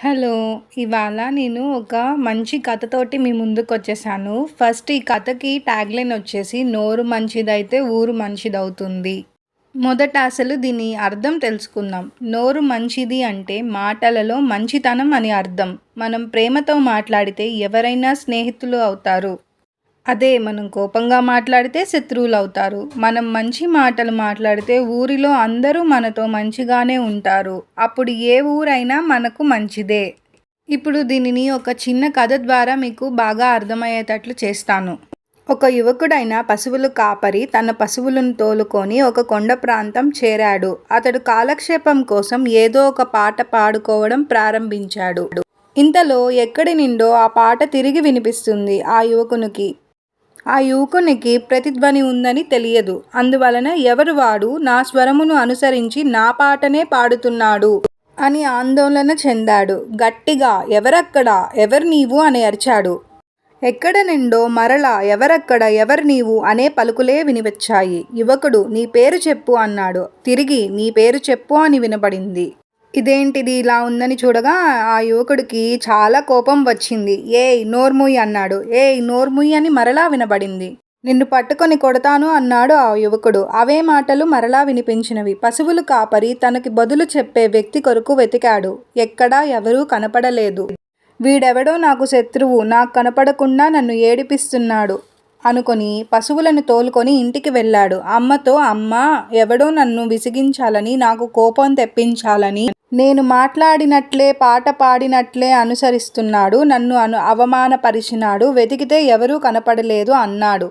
Hello ఇవాళ నేను ఒక మంచి కథతోటి మీ ముందుకు వచ్చేసాను ఫస్ట్ ఈ కథకి ట్యాగ్లైన్ వచ్చేసి నోరు మంచిదైతే ఊరు మంచిదవుతుంది. మొదట అసలు దీని అర్థం తెలుసుకుందాం. నోరు మంచిది అంటే మాటలలో మంచితనం అని అర్థం. మనం ప్రేమతో మాట్లాడితే ఎవరైనా స్నేహితులు అవుతారు. అదే మనం కోపంగా మాట్లాడితే శత్రువులు అవుతారు మనం మంచి మాటలు మాట్లాడితే ఊరిలో అందరూ మనతో మంచిగానే ఉంటారు. అప్పుడు ఏ ఊరైనా మనకు మంచిదే. ఇప్పుడు దీనిని ఒక చిన్న కథ ద్వారా మీకు బాగా అర్థమయ్యేటట్లు చేస్తాను. ఒక యువకుడైన పశువులు కాపరి తన పశువులను తోలుకొని ఒక కొండ ప్రాంతం చేరాడు. అతడు కాలక్షేపం కోసం ఏదో ఒక పాట పాడుకోవడం ప్రారంభించాడు. ఇంతలో ఎక్కడి నిండో ఆ పాట తిరిగి వినిపిస్తుంది ఆ యువకునికి. ఆ యువకునికి ప్రతిధ్వని ఉందని తెలియదు. అందువలన ఎవరు వాడు? నా స్వరమును అనుసరించి నా పాటనే పాడుతున్నాడు అని ఆందోళన చెందాడు. గట్టిగా ఎవరక్కడ? ఎవరు నీవు? అని అరిచాడు. ఎక్కడ నిండో మరలా ఎవరక్కడ? ఎవరు నీవు? అనే పలుకులే వినివచ్చాయి. యువకుడు నీ పేరు చెప్పు అన్నాడు. తిరిగి నీ పేరు చెప్పు అని వినపడింది ఇదేంటిది ఇలా ఉందని చూడగా ఆ యువకుడికి చాలా కోపం వచ్చింది. ఏయ్ నోర్ముయ్ అన్నాడు. ఏయ్ నోర్ముయ్ అని మరలా వినబడింది. నిన్ను పట్టుకొని కొడతాను అన్నాడు ఆ యువకుడు. అవే మాటలు మరలా వినిపించినవి. పశువులు కాపరి తనకి బదులు చెప్పే వ్యక్తి కొరకు వెతికాడు. ఎక్కడా ఎవరూ కనపడలేదు. వీడెవడో నాకు శత్రువు. నాకు కనపడకుండా నన్ను ఏడిపిస్తున్నాడు అనుకొని పశువులను తోలుకొని ఇంటికి వెళ్ళాడు. అమ్మతో అమ్మ ఎవడో నన్ను విసిగించాలని నాకు కోపం తెప్పించాలని నేను మాట్లాడినట్లే పాట పాడినట్లే అనుసరిస్తున్నాడు నన్ను అను అవమానపరిచినాడు వెతికితే ఎవరూ కనపడలేదు అన్నాడు.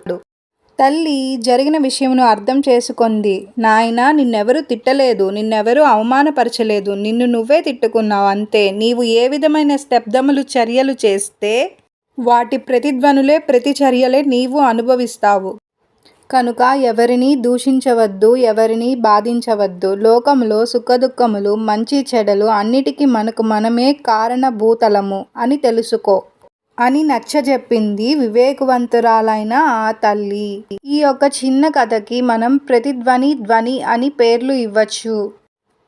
తల్లి జరిగిన విషయమును అర్థం చేసుకుంది. నాయన నిన్నెవరూ తిట్టలేదు నిన్నెవరూ అవమానపరచలేదు నిన్ను నువ్వే తిట్టుకున్నావు అంతే. నీవు ఏ విధమైన స్తబ్దములు చర్యలు చేస్తే వాటి ప్రతిధ్వనులే ప్రతిచర్యలే నీవు అనుభవిస్తావు. కనుక ఎవరిని దూషించవద్దు ఎవరిని బాధించవద్దు. లోకంలో సుఖదుఖములు మంచి చెడలు అన్నిటికీ మనకు మనమే కారణభూతలము అని తెలుసుకో. అని నచ్చజెప్పింది వివేకవంతురాలైన ఆ తల్లి. ఈ యొక్క చిన్న కథకి మనం ప్రతిధ్వని ధ్వని అని పేర్లు ఇవ్వచ్చు.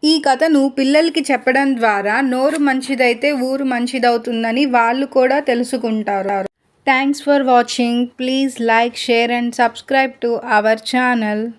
ఈ కథను పిల్లలకి చెప్పడం ద్వారా నోరు మంచిదైతే ఊరు మంచిదవుతుందని వాళ్ళు కూడా తెలుసుకుంటారు. Thanks for watching. Please like, share and subscribe to our channel.